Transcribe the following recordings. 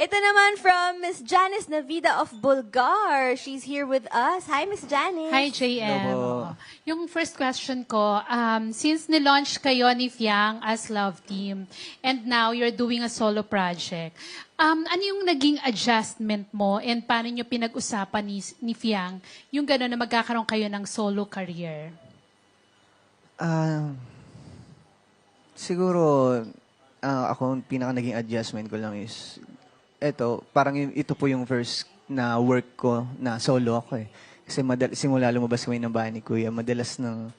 Ito naman from Miss Janice Navida of Bulgar. She's here with us. Hi, Miss Janice. Hi, JM. Hello. Yung first question ko, um, since nilaunch kayo ni Fiang as Love Team, and now you're doing a solo project, um, ano yung naging adjustment mo and paano nyo pinag-usapan ni, ni Fiang yung gano'n na magkakaroon kayo ng solo career? Ah, siguro, ah, ako, ang pinaka naging adjustment ko lang is, eto, parang ito po yung first na work ko na solo ako eh. Kasi madal- simula lumabas kami ng bahay ni Kuya, madalas ng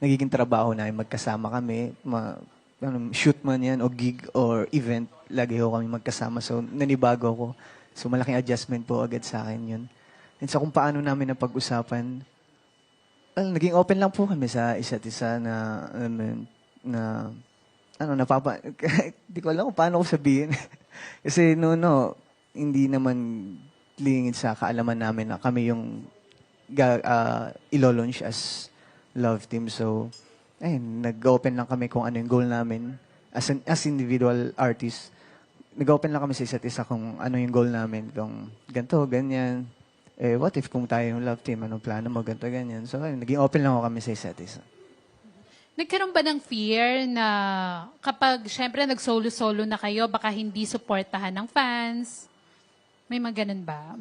nagiging trabaho na magkasama kami, ma, ano, shoot man yan, o gig, or event, lagi ho kami magkasama. So, nanibago ako. So, malaking adjustment po agad sa akin yun. And sa kung paano namin napag-usapan, well, naging open lang po kami sa isa't isa na, alam mo yun, na, ano, napapa, di ko alam kung paano ko sabihin. Kasi no, no, hindi naman lingid sa kaalaman namin na kami yung ga, ah, ilo-launch as love team. So, ayun, nag-open lang kami kung ano yung goal namin as an, as individual artist. Nag-open lang kami sa isa't isa kung ano yung goal namin. Kung ganito, ganyan. Eh, what if kung tayo yung love team, anong plano mo, ganito, ganyan. So, ayun, naging open lang ako kami sa isa't isa. Nagkaroon ba ng fear na kapag, syempre, nag-solo-solo na kayo, baka hindi supportahan ng fans? May mga ganun ba?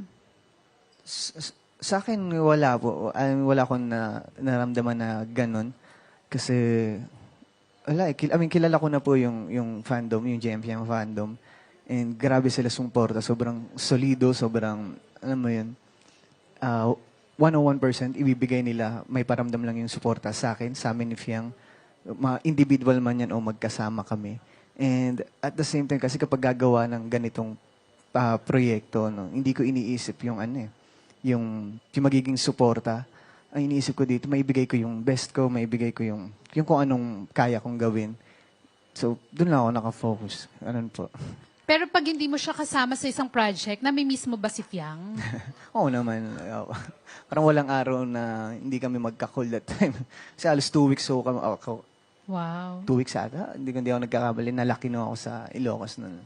Sa akin, wala po. Mean, wala akong na, naramdaman na ganun. Kasi, wala eh. Kil- I mean, kilala ko na po yung, yung fandom, yung JMPM fandom. And grabe sila sumporta. Sobrang solido, sobrang, alam mo yun, ah, 101% ibibigay nila, may paramdam lang yung suporta sa akin, sa amin ni Fiang. Individual man yan o magkasama kami. And at the same time, kasi kapag gagawa ng ganitong ah, proyekto, no, hindi ko iniisip yung ano eh, yung, yung magiging suporta. Ang iniisip ko dito, maibigay ko yung best ko, maibigay ko yung, yung kung anong kaya kong gawin. So, doon lang ako nakafocus. Ano po. Pero pag hindi mo siya kasama sa isang project, namimiss mo ba si Fiang? Oo naman. Oo. Parang walang araw na hindi kami magka-call that time. Kasi alas two weeks so kami, ako, Wow. two weeks ata. Hindi ko hindi ako nagkakabali. Nalaki na ako sa Ilocos nun.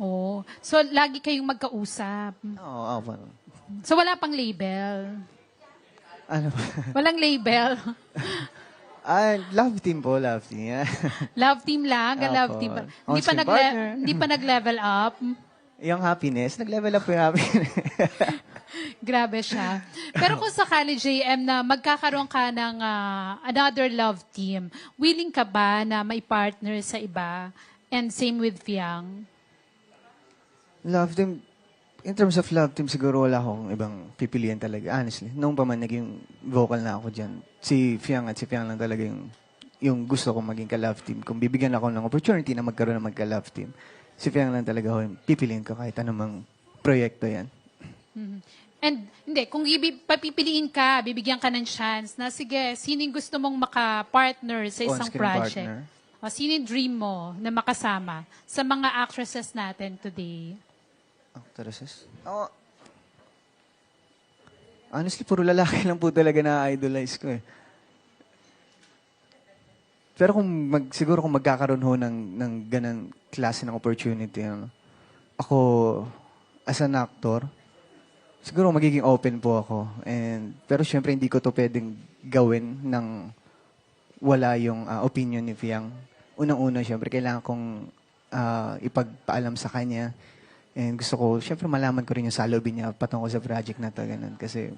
Oh. So, lagi kayong magkausap. Oo, oo. parang- So, wala pang label. Ano? Walang label. ah, love team po, love team. Yeah. love team lang, Opo. love team pa. Hindi pa, nagle- partner. hindi pa nag-level up. yung happiness, nag-level up yung happiness. Grabe siya. Pero kung sakali, JM, na magkakaroon ka ng ah, another love team, willing ka ba na may partner sa iba? And same with Fiang? love team, in terms of love team, siguro wala akong ibang pipilian talaga. Honestly, noong pa man naging vocal na ako dyan, si Fiang at si Fiang lang talaga yung, yung gusto kong maging ka-love team. Kung bibigyan ako ng opportunity na magkaroon ng magka-love team, si Fiang lang talaga ako yung pipiliin ko kahit anumang proyekto yan. Mhm. And hindi, kung ibi- papipiliin ka, bibigyan ka ng chance na sige, sino yung gusto mong maka-partner sa isang project? partner. O, sino yung dream mo na makasama sa mga actresses natin today? Actresses? Ako, honestly, puro lalaki lang po talaga na idolize ko eh. Pero kung mag, siguro kung magkakaroon ho ng, ng ganang klase ng opportunity, ano, ako, as an actor, siguro magiging open po ako. And, pero syempre, hindi ko to pwedeng gawin ng wala yung ah, opinion ni Fiang. Unang-una, syempre, kailangan kong ah, ipagpaalam sa kanya. And gusto ko, syempre, malaman ko rin yung salobin niya patungkol sa project na to. Ganun. Kasi,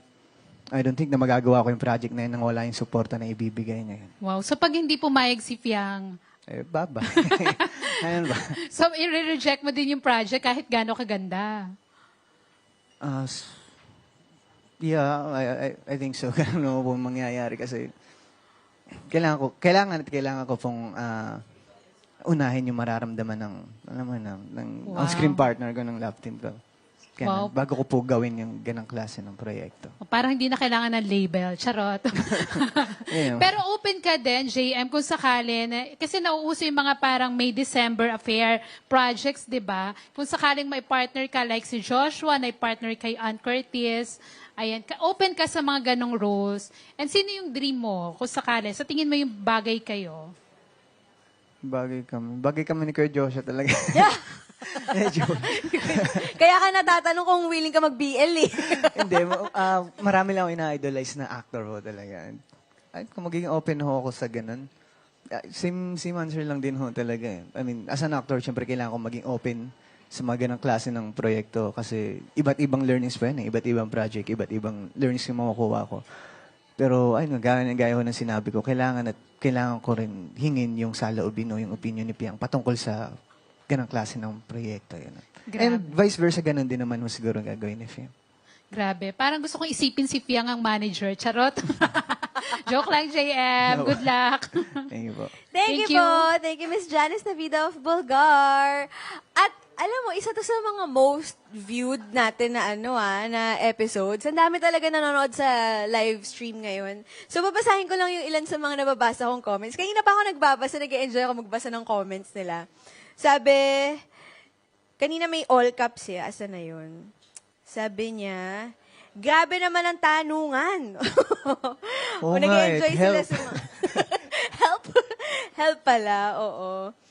I don't think na magagawa ko yung project na yun nang wala yung suporta na ibibigay niya. Wow. So pag hindi pumayag si Fiang, Eh, baba. Ayun ba? so i-reject mo din yung project kahit gaano kaganda. Ah, s- yeah, I, I, I think so. Ano po mangyayari kasi kailangan ko, kailangan at kailangan ko pong ah, unahin yung mararamdaman ng, alam mo na, ng Wow. on-screen partner ko ng love team ko. Kaya Wow. bago ko po gawin yung ganang klase ng proyekto. O, Parang hindi na kailangan ng label. Charot. Pero open ka din, JM, kung sakali. Na, kasi nauuso yung mga parang May December affair projects, di ba? Kung sakaling may partner ka like si Joshua, may partner kay Ann Curtis, ayan, ka, open ka sa mga ganong roles. And sino yung dream mo, kung sakali? Sa tingin mo yung bagay kayo? Bagay kami. Bagay kami ni Kuya Joshua talaga. Medyo. Kaya ka natatanong kung willing ka mag-BL eh. Hindi, ah, marami lang ako ina-idolize na actor ho talaga. Ay, kung magiging open ho ako sa ganun, ah, same, same answer lang din ho talaga. eh. I mean, as an actor, syempre kailangan ko maging open sa mga ganang klase ng proyekto kasi iba't ibang learnings pa yun eh. Iba't ibang project, iba't ibang learnings yung makukuha ko. Pero ayun, gaya, gaya ko ng sinabi ko, kailangan at kailangan ko rin hingin yung saloobin o yung opinion ni Piang patungkol sa ganang klase ng proyekto. Yun. Grabe. And vice versa, ganun din naman mo siguro ang gagawin ni Piang. Grabe. Parang gusto kong isipin si Fiang ang manager. Charot. Joke lang, JM. No. Good luck. Thank you po. Thank, Thank you, you. po. Thank you, Miss Janice Navida of Bulgar. At alam mo, isa to sa mga most viewed natin na ano ah, na episodes. Ang dami talaga nanonood sa live stream ngayon. So, babasahin ko lang yung ilan sa mga nababasa kong comments. Kanina pa ako nagbabasa, nag-enjoy ako magbasa ng comments nila. Sabi, kanina may all caps eh. Asa na yun? Sabi niya, grabe naman ang tanungan. o, Oo nga nag-enjoy eh, sila sa mga... help. help pala, oo.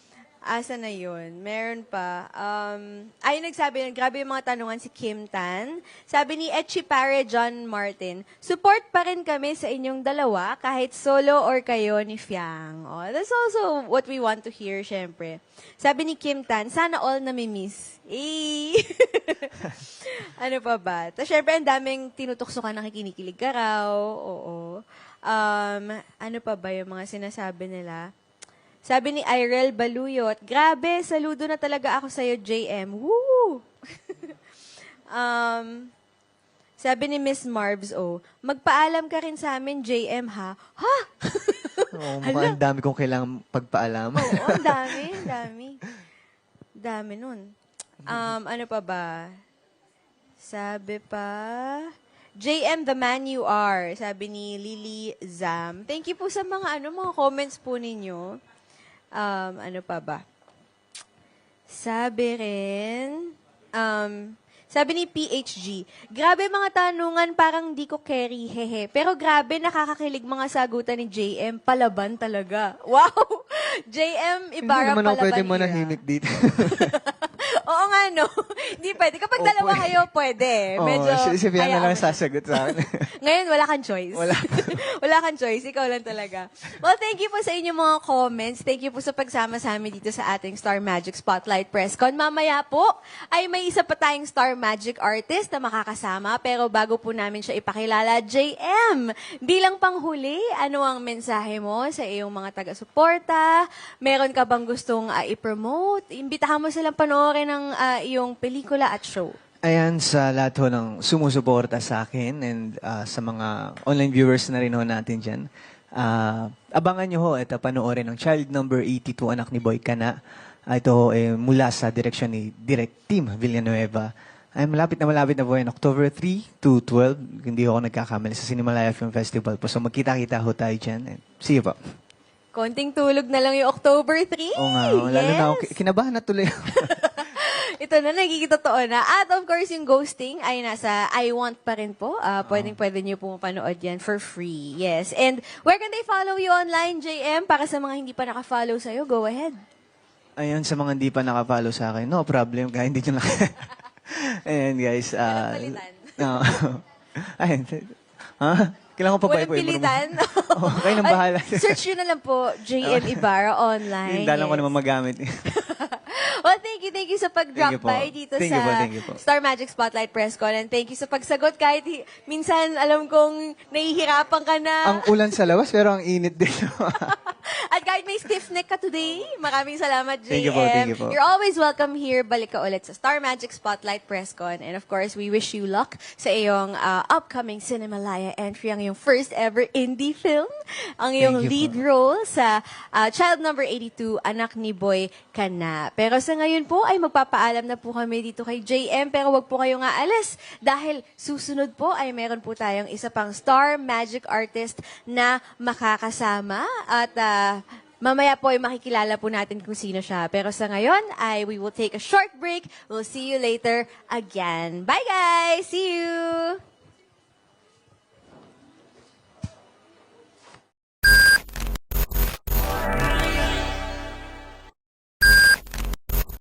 Asa na yun? Meron pa. Um, ay, nagsabi yun, grabe yung mga tanungan si Kim Tan. Sabi ni Etchi Pare John Martin, support pa rin kami sa inyong dalawa kahit solo or kayo ni Fiang. Oh, that's also what we want to hear, syempre. Sabi ni Kim Tan, sana all nami-miss. Eh. ano pa ba? Tapos syempre, ang daming tinutuksokan na kinikilig ka raw. Oo. Um, ano pa ba yung mga sinasabi nila? Sabi ni Irel Baluyot, grabe, saludo na talaga ako sa'yo, JM. Woo! um, sabi ni Miss Marbs, oh, magpaalam ka rin sa amin, JM, ha? Ha? Oo, mukhang ang dami kong kailangan pagpaalam. Oo, ang dami, ang dami. Dami nun. Um, ano pa ba? Sabi pa, JM, the man you are. Sabi ni Lily Zam. Thank you po sa mga, ano, mga comments po ninyo. Um, ano pa ba? Sabi rin, um, sabi ni PHG, grabe mga tanungan, parang di ko carry, hehe. Pero grabe, nakakakilig mga sagutan ni JM, palaban talaga. Wow! JM, Hindi Ibarra naman ako palaban pwede manahimik dito. Oo nga, no? Hindi pwede. Kapag Oo, dalawa pwede. kayo, pwede. Oo, Medyo, si, si Fiona hayaan lang mo siya. sasagot sa akin. Ngayon, wala kang choice. Wala. wala kang choice. Ikaw lang talaga. Well, thank you po sa inyong mga comments. Thank you po sa pagsama sa amin dito sa ating Star Magic Spotlight Press Con. Mamaya po ay may isa pa tayong Star Magic artist na makakasama. Pero bago po namin siya ipakilala, JM, bilang panghuli, ano ang mensahe mo sa iyong mga taga-suporta? Meron ka bang gustong ah, i-promote? Imbitahan mo silang panoorin ng ah, iyong pelikula at show. Ayan, sa lahat ho ng sumusuporta sa akin and ah, sa mga online viewers na rin ho natin dyan. Ah, abangan nyo ho, ito panoorin ng Child Number 82, anak ni Boy Kana. Ah, ito ho, eh, mula sa direksyon ni Direct Team Villanueva. Ay, malapit na malapit na po yan. October 3 to 12. Hindi ako nagkakamali sa Cinemalaya Film Festival po. So magkita-kita ho tayo dyan. And see you po. Konting tulog na lang yung October 3. Oo nga, ho. lalo na ako, Yes. ki- kinabahan na tuloy ako. Ito na, nagiging totoo na. At of course, yung ghosting ay nasa I Want pa rin po. Uh, pwedeng pwede nyo po mapanood yan for free. Yes. And where can they follow you online, JM? Para sa mga hindi pa naka-follow sa'yo, go ahead. Ayun, sa mga hindi pa nakapollow sa akin, no problem, kaya hindi nyo na... Ayan, guys. Uh, Walang palitan. no. Ayun. Ha? Kailangan ko pa ba Walang i-promote? pilitan. Oo, kayo nang bahala. Search nyo na lang po, JM Ibarra online. Yung dalang ko Yes. naman magamit. Well, thank you, thank you sa pag-drop Thank you po. by dito Thank sa you po, thank you po. Star Magic Spotlight Press Con. And thank you sa pagsagot kahit hi- minsan alam kong nahihirapan ka na. ang ulan sa labas, pero ang init din. At kahit may stiff neck ka today, maraming salamat, JM. Thank you po, thank you po. You're always welcome here. Balik ka ulit sa Star Magic Spotlight Press Con. And of course, we wish you luck sa iyong uh, upcoming Cinemalaya entry, ang iyong first ever indie film, ang iyong Thank you lead po. role sa uh, Child Number 82, Anak ni Boy Kana. Pero sa ngayon po, ay magpapaalam na po kami dito kay JM, pero wag po kayong aalis dahil susunod po ay meron po tayong isa pang Star Magic Artist na makakasama at mamaya po ay makikilala po natin kung sino siya. Pero sa ngayon ay we will take a short break. We'll see you later again. Bye guys! See you!